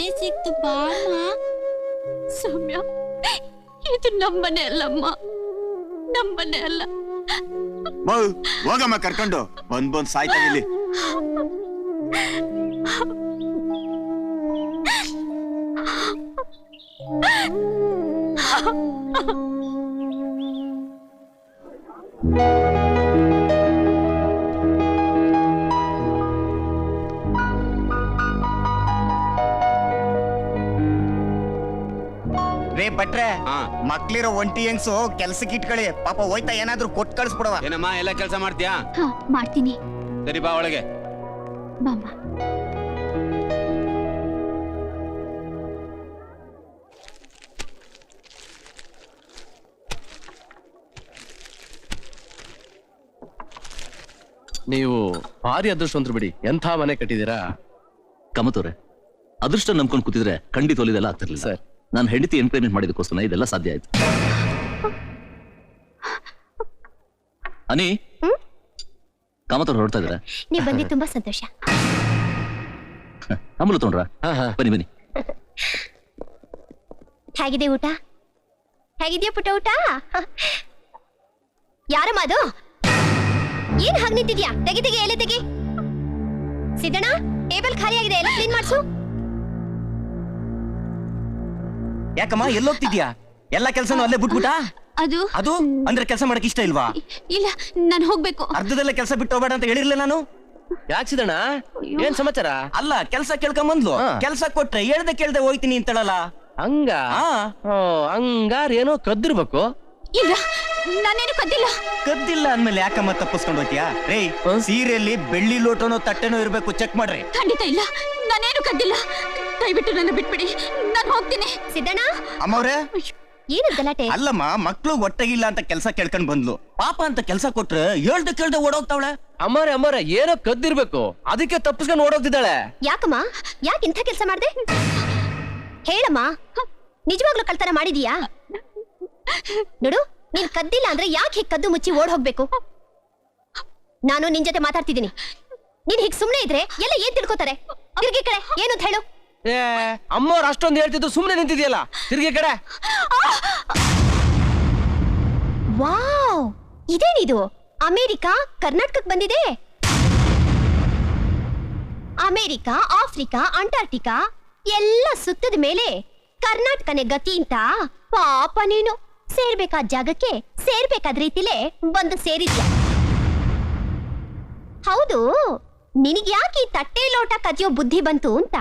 ಮನೆ ಸಿಕ್ತು ಬಾಮ್ಮ. ಸೌಮ್ಯ ಇದು ನಮ್ಮನೆ ಅಲ್ಲಮ್ಮ. ನಮ್ಮನೆ ಅಲ್ಲ. ಹೋಗಮ್ಮ ಕರ್ಕೊಂಡು. ಬಂದ್ ಬಂದ್ ಸಾಯ್ತಾ ಇಲ್ಲಿ. ರೇ ಭಟ್ರೆ ಹಾ. ಮಕ್ಳಿರೋ ಒಂಟಿ ಹೆಂಗ್ಸು ಕೆಲ್ಸಕ್ಕೆ ಇಟ್ಕೊಳ್ಳಿ. ಪಾಪ ಹೋಯ್ತಾ ಏನಾದ್ರೂ ಕೊಟ್ ಕಳ್ಸ್ಬಿಡವ ಏನಮ್ಮ ಎಲ್ಲ ಕೆಲಸ ಮಾಡ್ತೀಯಾ? ಹಾ ಮಾಡ್ತೀನಿ. ಸರಿ ಬಾ ಒಳಗೆ. ಬಾಮ್ಮ ನೀವು ಭಾರಿ ಅದೃಷ್ಟವಂತರು ಬಿಡಿ. ಎಂಥ ಮನೆ ಕಟ್ಟಿದ್ದೀರಾ? ಕಮತೋರೆ ಅದೃಷ್ಟ ನಂಬ್ಕೊಂಡು ಕೂತಿದ್ರೆ ಖಂಡಿತ ಒಲಿದೆಲ್ಲ ಆಗ್ತಿರ್ಲಿಲ್ಲ. ಸರ್. ನಾನು ಹೆಂಡತಿ ಎಂಪ್ಲಾಯ್ಮೆಂಟ್ ಮಾಡಿದಕ್ಕೋಸ್ಕರ ಇದೆಲ್ಲ ಸಾಧ್ಯ ಆಯ್ತು. ಅನಿ ಕಾಮತ್ ಹೊರಡ್ತಾ ಇದ್ರ. ನೀವ್ ಬಂದಿ ತುಂಬಾ ಸಂತೋಷ. ಅಮಲು ತೊಗೊಂಡ್ರ? ಹಾ ಹಾ. ಬನ್ನಿ ಬನ್ನಿ. ಹೇಗಿದೆ ಊಟ? ಹೇಗಿದ್ಯಾ ಪುಟ್ಟ ಊಟ? ಯಾರಮ್ಮ ಅದು? ಏನ್ ಹಾಗೆ ನಿಂತಿದ್ಯಾ? ತೆಗಿ ತೆಗಿ ಎಲೆ ತೆಗಿ. ಸಿದ್ದಣ್ಣ ಟೇಬಲ್ ಖಾಲಿ ಆಗಿದೆ ಎಲ್ಲ ಕ್ಲೀನ್ ಮಾಡ್ಸು. ಯಾಕಮ್ಮ ಎಲ್ಲೋಗ್ತಿದ್ಯಾ? ಎಲ್ಲ ಕೆಲ್ಸನೂ ಅಲ್ಲೇ ಬಿಟ್ಬಿಟ್ಟ? ಅದು? ಅದು? ಅಂದ್ರೆ ಕೆಲಸ ಮಾಡಕ್ ಇಷ್ಟ ಇಲ್ವಾ? ಇಲ್ಲ ನಾನು ಹೋಗ್ಬೇಕು. ಅರ್ಧದಲ್ಲೇ ಕೆಲಸ ಬಿಟ್ಟು ಹೋಗ್ಬೇಡ ಅಂತ ಹೇಳಿರ್ಲಿಲ್ಲ ನಾನು? ಯಾಕ್ಸಿದಣ ಏನ್ ಸಮಾಚಾರ? ಅಲ್ಲ ಕೆಲಸ ಕೇಳ್ಕೊಂಬಂದ್ಲು ಬಂದ್ಲು. ಕೆಲ್ಸ ಕೊಟ್ರೆ ಹೇಳ್ದೆ ಕೇಳ್ದೆ ಹೋಯ್ತೀನಿ ಅಂತಳಲ್ಲ? ಹಂಗ? ಹಂಗಾರ ಏನೋ ಕದ್ದಿರ್ಬೇಕು? ಇಲ್ಲ ನಾನೇನು ಕದ್ದಿಲ್ಲ. ಕದ್ದಿಲ್ಲ ಅಂದ್ಮೇಲೆ ಯಾಕಮ್ಮ ತಪ್ಪಿಸ್ಕೊಂಡು ಹೋಗ್ತೀಯಾ? ರೇ? ಸೀರೆಯಲ್ಲಿ ಬೆಳ್ಳಿ ಲೋಟನೋ ತಟ್ಟೆನೋ ಇರ್ಬೇಕು ಚೆಕ್ ಮಾಡ್ರಿ. ಖಂಡಿತ ಇಲ್ಲ ನಾನೇನು ಕದ್ದಿಲ್ಲ. ದಯವಿಟ್ಟು ನನ್ನ ಬಿಟ್ಬಿಡಿ. ನಾನು ಹೋಗ್ತೀನಿ. ಸಿದ್ದಣ್ಣ? ಅಮ್ಮವ್ರೆ? ಏನು ಗಲಾಟೆ? ಅಲ್ಲಮ್ಮ ಮಕ್ಕಳು ಒಟ್ಟಗಿಲ್ಲ ಅಂತ ಕೆಲಸ ಕೇಳ್ಕೊಂಡ್ ಬಂದ್ಲು. ಪಾಪ ಅಂತ ಕೆಲಸ ಕೊಟ್ರೆ ಹೇಳ್ದ ಕೇಳ್ದೆ ಓಡೋಗ್ತಾವಳೆ. ಅಮ್ಮರೇ ಅಮ್ಮರೇ ಏನೋ ಕದ್ದಿರ್ಬೇಕು. ಅದಕ್ಕೆ ತಪ್ಪಿಸ್ಕೊಂಡು ಓಡೋಗ್ತಿದ್ದಾಳೆ. ಯಾಕಮ್ಮ? ಯಾಕೆ ಇಂಥ ಕೆಲಸ ಮಾಡ್ದೆ? ಹೇಳಮ್ಮ ನಿಜವಾಗ್ಲೂ ಕಳ್ತನ ಮಾಡಿದೀಯಾ? ನೋಡು ನೀನ್ ಕದ್ದಿಲ್ಲ ಅಂದ್ರೆ ಯಾಕೆ ಹೀಗೆ ಕದ್ದು ಮುಚ್ಚಿ ಓಡ್ ಹೋಗ್ಬೇಕು? ನಾನು ನಿನ್ ಜೊತೆ ಮಾತಾಡ್ತಿದ್ದೀನಿ. ನೀನ್ ಹೀಗ್ ಸುಮ್ನೆ ಇದ್ರೆ ಎಲ್ಲ ಏನ್ ತಿಳ್ಕೊತಾರೆ? ತಿರ್ಗಿ ಕಡೆ ಏನು ಅಂತ ಹೇಳು? ಏ, ಅಮ್ಮವ್ರು ಅಷ್ಟೊಂದು ಹೇಳ್ತಿದ್ದು ಸುಮ್ಮನೆ ನಿಂತಿದೆಯಲ್ಲ? ತಿರ್ಗಿ ಕಡೆ. ವಾವ್, ಇದೇನಿದು? ಅಮೇರಿಕಾ, ಕರ್ನಾಟಕಕ್ಕೆ ಬಂದಿದೆ? ಅಮೇರಿಕಾ, ಆಫ್ರಿಕಾ ಅಂಟಾರ್ಟಿಕಾ ಎಲ್ಲ ಸುತ್ತದ ಮೇಲೆ ಕರ್ನಾಟಕನೇ ಗತಿ ಅಂತ ಪಾಪ ನೀನು. ಸೇರ್ಬೇಕಾದ ಜಾಗಕ್ಕೆ? ಸೇರ್ಬೇಕಾದ ರೀತಿಲೇ ಬಂದು ಸೇರಿದ್ಯ? ಹೌದು, ನಿನಗ್ಯಾಕೆ ತಟ್ಟೆ ಲೋಟ ಕದಿಯೋ ಬುದ್ಧಿ ಬಂತು ಅಂತ?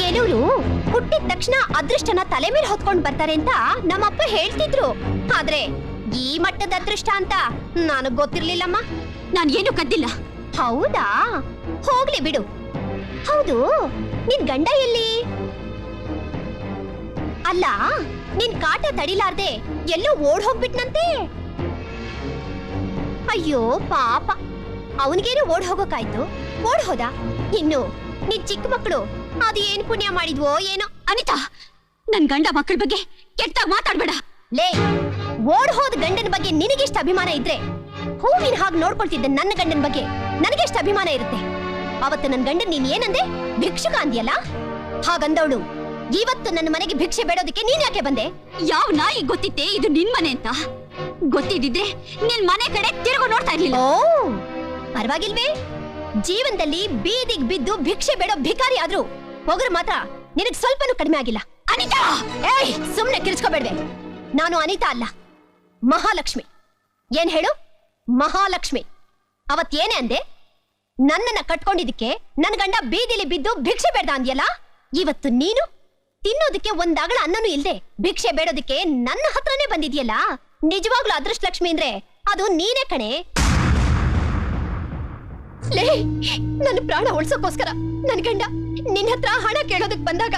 ಕೆಲವರು ಹುಟ್ಟಿದ ತಕ್ಷಣ ಅದೃಷ್ಟನ ತಲೆ ಮೇಲೆ ಹೊತ್ಕೊಂಡ್ ಬರ್ತಾರೆ ಅಂತ ನಮ್ಮಪ್ಪ ಹೇಳ್ತಿದ್ರು. ಆದ್ರೆ ಈ ಮಟ್ಟದ ಅದೃಷ್ಟ ಅಂತ ನನಗ್ ಗೊತ್ತಿರ್ಲಿಲ್ಲಮ್ಮ. ನಾನು ಏನು ಕದ್ದಿಲ್ಲ. ಹೌದಾ? ಹೋಗ್ಲಿ ಬಿಡು. ಹೌದು, ನಿನ್ ಗಂಡ ಎಲ್ಲಿ? ಅಲ್ಲ, ನಿನ್ ಕಾಟ ತಡಿಲಾರ್ದೆ ಎಲ್ಲೋ ಓಡ್ ಹೋಗ್ಬಿಟ್ನಂತೆ? ಅಯ್ಯೋ, ಪಾಪ. ಅವನಿಗೇನು ಓಡ್ ಹೋಗೋಕಾಯ್ತು? ಓಡ್ ಹೋದ? ಇನ್ನು ನಿನ್ ಚಿಕ್ಕ ಮಕ್ಕಳು ಅದು ಏನ್ ಪುಣ್ಯ ಮಾಡಿದ್ವೋ ಏನೋ? ಅನಿತಾ ನನ್ ಗಂಡ ಮಕ್ಕಳ ಬಗ್ಗೆ ಕೆಟ್ಟ ಮಾತಾಡ್ಬೇಡ. ಲೇ ಓಡ್ ಹೋದ ಗಂಡನ ಬಗ್ಗೆ ನಿನಗೆಷ್ಟು ಅಭಿಮಾನ ಇದ್ರೆ ಹೂವಿನ ಹಾಗೆ ನೋಡ್ಕೊಳ್ತಿದ್ದ ನನ್ನ ಗಂಡನ ಬಗ್ಗೆ ನನಗೆಷ್ಟು ಅಭಿಮಾನ ಇರುತ್ತೆ. ಅವತ್ತು ನನ್ನ ಗಂಡನ್ ನೀನ್ ಏನಂದೆ? ಭಿಕ್ಷುಕ ಅಂದ್ಯಲ್ಲ? ಹಾಗಂದವಳು ಇವತ್ತು ನನ್ನ ಮನೆಗೆ ಭಿಕ್ಷೆ ಬೇಡೋದಕ್ಕೆ ನೀನ್ ಯಾಕೆ ಬಂದೆ? ಯಾವ ನಾಯಿ ಗೊತ್ತಿತ್ತೆ ಇದು ನಿನ್ ಮನೆ ಅಂತ? ಗೊತ್ತಿದ್ದಿದ್ರೆ ನಿನ್ ಮನೆ ಕಡೆ ತಿರುಗು ನೋಡ್ತಾ ಇರ್ಲಿಲ್ಲ. ಓ ಪರವಾಗಿಲ್ವೇ? ಜೀವನದಲ್ಲಿ ಬೀದಿಗ್ ಬಿದ್ದು ಭಿಕ್ಷೆ ಬೇಡೋ ಭಿಕಾರಿ ಆದ್ರೂ ಹೋಗ್ರ ಮಾತ್ರ ನಿನಗ್ ಸ್ವಲ್ಪನೂ ಕಡಿಮೆ ಆಗಿಲ್ಲ. ಅನಿತಾ! ಏಯ್, ಸುಮ್ನೆ ಕಿರ್ಚ್ಕೋಬೇಡ್ವೆ. ನಾನು ಅನಿತಾ ಅಲ್ಲ, ಮಹಾಲಕ್ಷ್ಮಿ. ಏನ್ ಹೇಳು? ಮಹಾಲಕ್ಷ್ಮಿ. ಅವತ್ ಏನೇ ಅಂದೆ? ನನ್ನನ್ನ ಕಟ್ಕೊಂಡಿದ್ದಕ್ಕೆ ನನ್ ಗಂಡ ಬೀದಿಲಿ ಬಿದ್ದು ಭಿಕ್ಷೆ ಬೇಡ ಅಂದ್ಯಲ್ಲ? ಇವತ್ತು ನೀನು? ತಿನ್ನೋದಕ್ಕೆ ಒಂದಾಗಳ ಅನ್ನನು ಅನ್ನನೂ ಇಲ್ದೆ ಭಿಕ್ಷೆ ಬೇಡೋದಕ್ಕೆ ನನ್ನ ಹತ್ರನೇ ಬಂದಿದ್ಯಲ್ಲ? ನಿಜವಾಗ್ಲೂ ಅದೃಷ್ಟ ಲಕ್ಷ್ಮಿ ಅಂದ್ರೆ ಅದು ನೀನೇ ಕಣೆ? ಲೇ, ನನ್ನ ಪ್ರಾಣ ಉಳ್ಸೋಕೋಸ್ಕರ ನನ್ ಗಂಡ ನಿನ್ ಹತ್ರ ಹಣ ಕೇಳೋದಕ್ ಬಂದಾಗ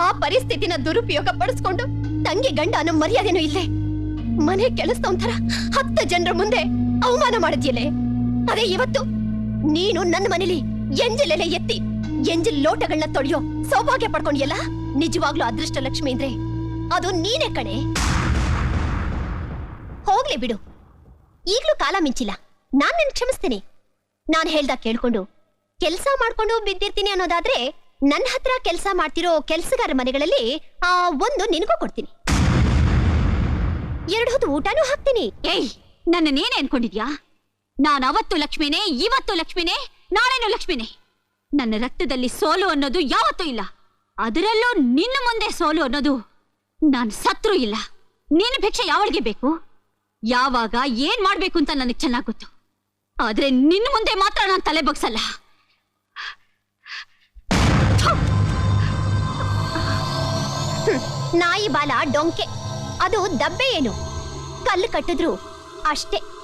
ಆ ಪರಿಸ್ಥಿತಿನ ದುರುಪಯೋಗ ಪಡಿಸ್ಕೊಂಡು ತಂಗಿ ಗಂಡ ಅನ್ನೋ ಮರ್ಯಾದೆನೂ ಇಲ್ಲೇ. ಮನೆ ಕೆಲಸದಂತರ ಹತ್ತು ಜನರ ಮುಂದೆ ಅವಮಾನ ಮಾಡಿದ್ಯಲೆ ಅದೇ ಇವತ್ತು ನೀನು ನನ್ನ ಮನೇಲಿ ಎಂಜಲೆಲೆ ಎತ್ತಿ, ಎಂಜಲ್ ಲೋಟಗಳನ್ನ ತೊಳೆಯೋ ಸೌಭಾಗ್ಯ ಪಡ್ಕೊಂಡಿಯಲ್ಲ? ನಿಜವಾಗ್ಲೂ ಅದೃಷ್ಟ ಲಕ್ಷ್ಮಿ ಅಂದ್ರೆ ಅದು ನೀನೇ ಕಣೆ. ಹೋಗ್ಲಿ ಬಿಡು. ಈಗ್ಲೂ ಕಾಲ ಮಿಂಚಿಲ್ಲ. ನಾನ್ ನಿನ್ ಕ್ಷಮಿಸ್ತೀನಿ. ನಾನ್ ಹೇಳ್ದ ಕೇಳ್ಕೊಂಡು ಕೆಲ್ಸ ಮಾಡ್ಕೊಂಡು ಬಿದ್ದಿರ್ತೀನಿ ಅನ್ನೋದಾದ್ರೆ ನನ್ನ ಹತ್ರ ಕೆಲಸ ಮಾಡ್ತಿರೋ ಕೆಲ್ಸಗಾರ ಮನೆಗಳಲ್ಲಿ, ಆ, ಒಂದು ನಿನಗೂ ಕೊಡ್ತೀನಿ. ಎರಡು ಹೊತ್ತು ಊಟನೂ ಹಾಕ್ತೀನಿ. ಏಯ್ ನನ್ನ ನೀನೇ ಅನ್ಕೊಂಡಿದ್ಯಾ? ನಾನು ಅವತ್ತು ಲಕ್ಷ್ಮಿನೇ, ಇವತ್ತು ಲಕ್ಷ್ಮಿನೇ, ನಾಳೆನೂ ಲಕ್ಷ್ಮಿನೇ. ನನ್ನ ರಕ್ತದಲ್ಲಿ ಸೋಲು ಅನ್ನೋದು ಯಾವತ್ತೂ ಇಲ್ಲ. ಅದರಲ್ಲೂ ನಿನ್ನ ಮುಂದೆ ಸೋಲು ಅನ್ನೋದು ನಾನು ಸತ್ರು ಇಲ್ಲ. ನಿನ್ನ ಭಿಕ್ಷೆ ಯಾವಳಿಗೆ ಬೇಕು? ಯಾವಾಗ ಏನ್ ಮಾಡ್ಬೇಕು ಅಂತ ನನಗೆ ಚೆನ್ನಾಗ್ ಗೊತ್ತು. ಆದ್ರೆ ನಿನ್ನ ಮುಂದೆ ಮಾತ್ರ ನಾನು ತಲೆ ಬಗ್ಸಲ್ಲ. ನಾಯಿ ಬಾಲ ಡೊಂಕೆ. ಅದು ದಬ್ಬೆ ಏನು? ಕಲ್ಲು ಕಟ್ಟಿದ್ರು ಅಷ್ಟೇ.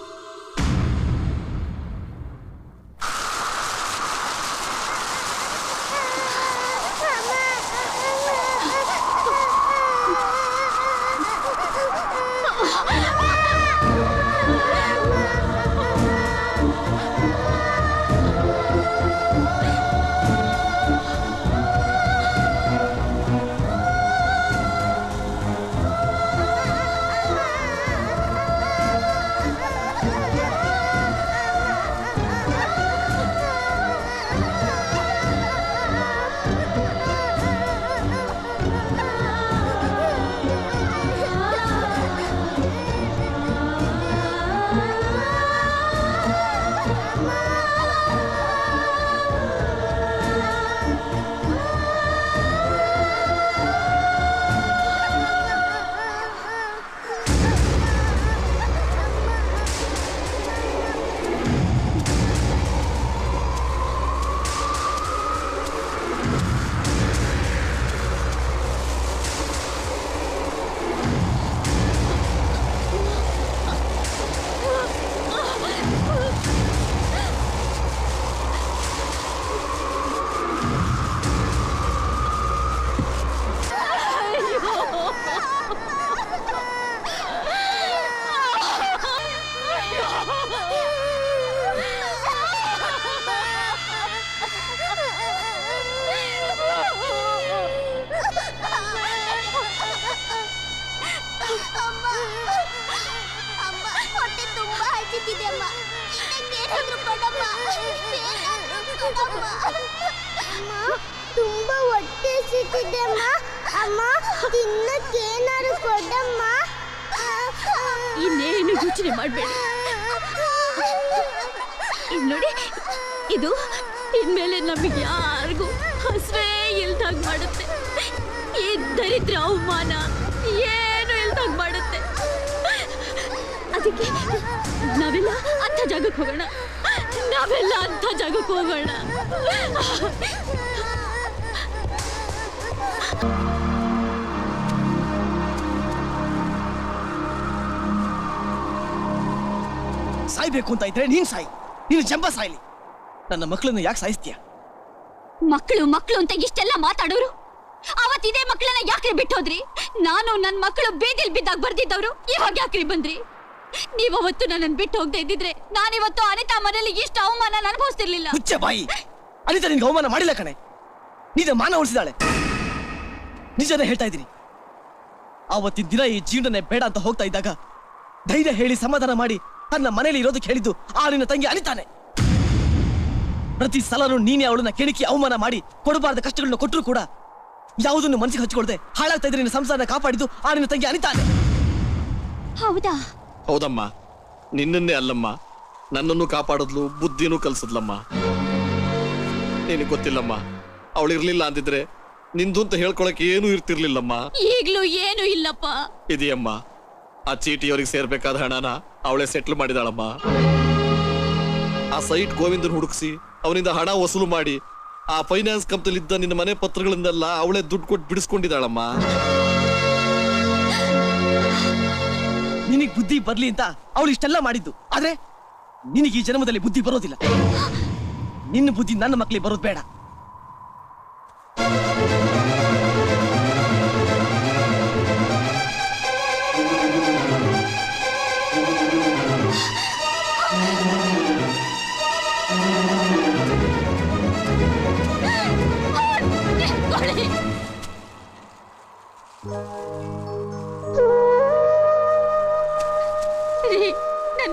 ತುಂಬಾ ಹಸಿತಿದೆ ಅಮ್ಮ ಕೊಡಮ್ಮ. ಅಮ್ಮ ತುಂಬಾ ಹೊಟ್ಟೆ ಅಮ್ಮ ತಿನ್ನಕ್ಕೇನಾದ್ರು ಕೊಡಮ್ಮ. ಇನ್ನೇನು ಯೋಚನೆ ಮಾಡಬೇಡಿ. ನೋಡಿ ಇದು ಇನ್ಮೇಲೆ ನಮಗೆ ಯಾರಿಗೂ ಹಸ್ವೇ ಇಲ್ದಾಗ ಮಾಡುತ್ತೆ. ಈ ದರಿದ್ರ ಅವಮಾನ. ಅದಕ್ಕೆ ನಾವೆಲ್ಲ ಅಂಥ ಜಾಗಕ್ಕೆ ಹೋಗೋಣ. ನಾವೆಲ್ಲ ಅಂಥ ಜಾಗಕ್ಕೆ ಹೋಗೋಣ. ಸಾಯ್ಬೇಕು ಅಂತ ಇದ್ರೆ ನೀನ್ ಸಾಯಿ. ನೀನು ಜಂಬ ಸಾಯ್ಲಿ. ನನ್ನ ಮಕ್ಕಳನ್ನು ಯಾಕೆ ಸಾಯಿಸ್ತೀಯ? ಮಕ್ಕಳು ಮಕ್ಕಳು ಅಂತ ಇಷ್ಟೆಲ್ಲ ಮಾತಾಡೋರು? ಅವತ್ತಿದೆ ಮಕ್ಕಳನ್ನ ಯಾಕ್ರಿ ಬಿಟ್ಟೋದ್ರಿ? ನಾನು ನನ್ನ ಮಕ್ಕಳು ಬೀದಿಲ್ ಬಿದ್ದಾಗ ಬರ್ದಿದ್ದವ್ರು ಇವಾಗ ಯಾಕ್ರಿ ಬಂದ್ರಿ? ನೀವ್ ಅವತ್ತು ನನ್ನನ್ನು ಬಿಟ್ಟು ಹೋಗದೆ ಇದ್ದಿದ್ರೆ ನಾನಿವತ್ತು ಅನಿತಾ ಮನೆಯಲ್ಲಿ ಇಷ್ಟು ಅವಮಾನ ಅನುಭವಿಸ್ತಿರ್ಲಿಲ್ಲ. ಹುಚ್ಚ ಬಾಯಿ. ಅನಿತಾ ನಿನ್ಗೆ ಅವಮಾನ ಮಾಡಿಲ್ಲ ಕಣೆ. ನಿಜ ಮಾನ ಉಳಿಸಿದಾಳೆ ನಿಜನೇ ಹೇಳ್ತಾ ಇದ್ದೀನಿ ಆವತ್ತಿನ ದಿನ ಈ ಜೀವನನೇ ಬೇಡ ಅಂತ ಹೋಗ್ತಾ ಇದ್ದಾಗ ಧೈರ್ಯ ಹೇಳಿ ಸಮಾಧಾನ ಮಾಡಿ ತನ್ನ ಮನೇಲಿ ಇರೋದಕ್ಕೆ ಹೇಳಿದ್ದು ಆ ನಿನ್ನ ತಂಗಿ ಅನಿತಾನೆ. ಪ್ರತಿ ಸಲನೂ ನೀನೇ ಅವಳನ್ನ ಕೆಣಕಿ ಅವಮಾನ ಮಾಡಿ ಕೊಡಬಾರದ ಕಷ್ಟಗಳನ್ನ ಕೊಟ್ಟರು ಕೂಡ ಯಾವುದನ್ನು ಮನಸ್ಸಿಗೆ ಹಚ್ಕೊಳ್ದೆ ಹಾಳಾಗ್ತಾ ಇದ್ರೆ ನಿನ್ನ ಸಂಸಾರನ ಕಾಪಾಡಿದ್ದು ಆ ನಿನ್ನ ತಂಗಿ ಅನಿತಾನೆ. ಹೌದಾ? ಹೌದಮ್ಮ. ನಿನ್ನನ್ನೇ ಅಲ್ಲಮ್ಮ. ನನ್ನನ್ನು ಕಾಪಾಡದ್ಲು ಬುದ್ಧಿನೂ ಕಲ್ಸದ್ಲಮ್ಮ. ನಿನಗೆ ಗೊತ್ತಿಲ್ಲಮ್ಮ. ಅವಳಿರ್ಲಿಲ್ಲ ಅಂದಿದ್ರೆ ನಿಂದು ಅಂತ ಹೇಳ್ಕೊಳಕ್ ಏನೂ ಇರ್ತಿರ್ಲಿಲ್ಲಮ್ಮ. ಈಗ್ಲೂ ಏನು ಇಲ್ಲಪ್ಪ. ಇದೆಯಮ್ಮ. ಆ ಚೀಟಿ ಅವ್ರಿಗೆ ಸೇರ್ಬೇಕಾದ ಹಣನ ಅವಳೇ ಸೆಟ್ಲ್ ಮಾಡಿದಾಳಮ್ಮ. ಆ ಸೈಟ್ ಗೋವಿಂದನ್ ಹುಡುಕ್ಸಿ ಅವನಿಂದ ಹಣ ವಸೂಲು ಮಾಡಿ ಆ ಫೈನಾನ್ಸ್ ಕಂಪ್ನಿಲಿ ಇದ್ದ ನಿನ್ನ ಮನೆ ಪತ್ರಗಳಿಂದೆಲ್ಲ ಅವಳೇ ದುಡ್ಡು ಕೊಟ್ಟು ಬಿಡಿಸ್ಕೊಂಡಿದ್ದಾಳಮ್ಮ. ನಿನಗ್ ಬುದ್ಧಿ ಬರ್ಲಿ ಅಂತ ಅವಳು ಇಷ್ಟೆಲ್ಲ ಮಾಡಿದ್ದು. ಆದ್ರೆ ನಿನಗೆ ಈ ಜನ್ಮದಲ್ಲಿ ಬುದ್ಧಿ ಬರೋದಿಲ್ಲ. ನಿನ್ನ ಬುದ್ಧಿ ನನ್ನ ಮಕ್ಕಳಿಗೆ ಬರೋದು ಬೇಡ.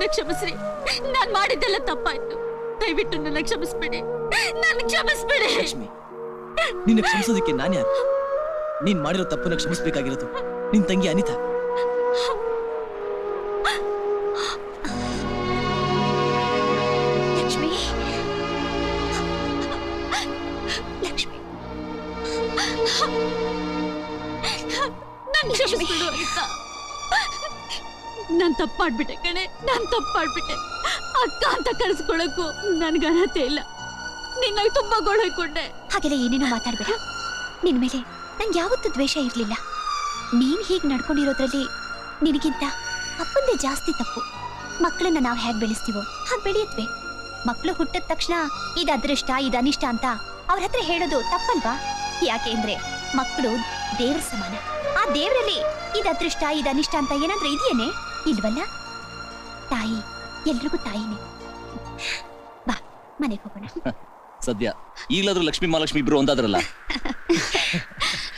ನನ್ನ ಕ್ಷಮಿಸ್ರಿ. ನಾನ್ ಮಾಡಿದ್ದೆಲ್ಲ ತಪ್ಪಾಯ್ತು. ದಯವಿಟ್ಟು ನನ್ನ ಕ್ಷಮಿಸ್ಬೇಡಿ. ನನ್ನ ಕ್ಷಮಿಸ್ಬೇಡಿ. ಲಕ್ಷ್ಮಿ, ನಿನ್ನ ಕ್ಷಮಿಸೋದಕ್ಕೆ ನಾನು ಯಾರು? ನೀನ್ ಮಾಡಿರೋ ತಪ್ಪನ್ನ ಕ್ಷಮಿಸ್ಬೇಕಾಗಿರೋದು ನಿನ್ ತಂಗಿ ಅನಿತಾ. ನಾನ್ ತಪ್ಪಾಡ್ಬಿಟ್ಟೆ ಕಣೆ. ನಾನ್ ತಪ್ಪಾಡ್ಬಿಟ್ಟೆ. ಅಕ್ಕ ಅಂತ ಕರೆಸ್ಕೊಳಕ್ಕೂ ನನ್ಗ ಅರ್ಹತೆ ಇಲ್ಲ. ನಿನ್ನ ತುಂಬಾ ಗೋಳೈಕೊಂಡೆ ಹಾಗೆಲ್ಲ ಏನೇನೋ ಮಾತಾಡ್ಬೇಡ. ನಿನ್ ಮೇಲೆ ನಂಗೆ ಯಾವತ್ತೂ ದ್ವೇಷ ಇರ್ಲಿಲ್ಲ. ನೀನ್ ಹೀಗ್ ನಡ್ಕೊಂಡಿರೋದ್ರಲ್ಲಿ ನಿನಗಿಂತ ಅಪ್ಪಂದೇ ಜಾಸ್ತಿ ತಪ್ಪು. ಮಕ್ಕಳನ್ನ ನಾವು ಹೇಗ್ ಬೆಳೆಸ್ತೀವೋ ಹಾಗೆ ಬೆಳೆಯತ್ವೆ. ಮಕ್ಕಳು ಹುಟ್ಟಿದ ತಕ್ಷಣ ಇದ್ ಅದೃಷ್ಟ, ಇದ್ ಅನಿಷ್ಟ ಅಂತ ಅವ್ರ ಹತ್ರ ಹೇಳೋದು ತಪ್ಪಲ್ವಾ? ಯಾಕೆ ಅಂದ್ರೆ ಮಕ್ಕಳು ದೇವ್ರ ಸಮಾನ. ಆ ದೇವರಲ್ಲಿ ಇದ್ ಅದೃಷ್ಟ, ಇದ್ ಅನಿಷ್ಟ ಅಂತ ಏನಾದ್ರೂ ಇದೆಯೇನೆ? ಇಲ್ವಲ್ಲ ತಾಯಿ ಎಲ್ರಿಗೂ ತಾಯಿನೇ. ಬಾ ಮನೆಗೆ ಹೋಗೋಣ. ಸದ್ಯ. ಈಗಲಾದ್ರೂ ಲಕ್ಷ್ಮೀ ಮಹಾಲಕ್ಷ್ಮಿ ಇಬ್ರು ಒಂದಾದ್ರಲ್ಲ?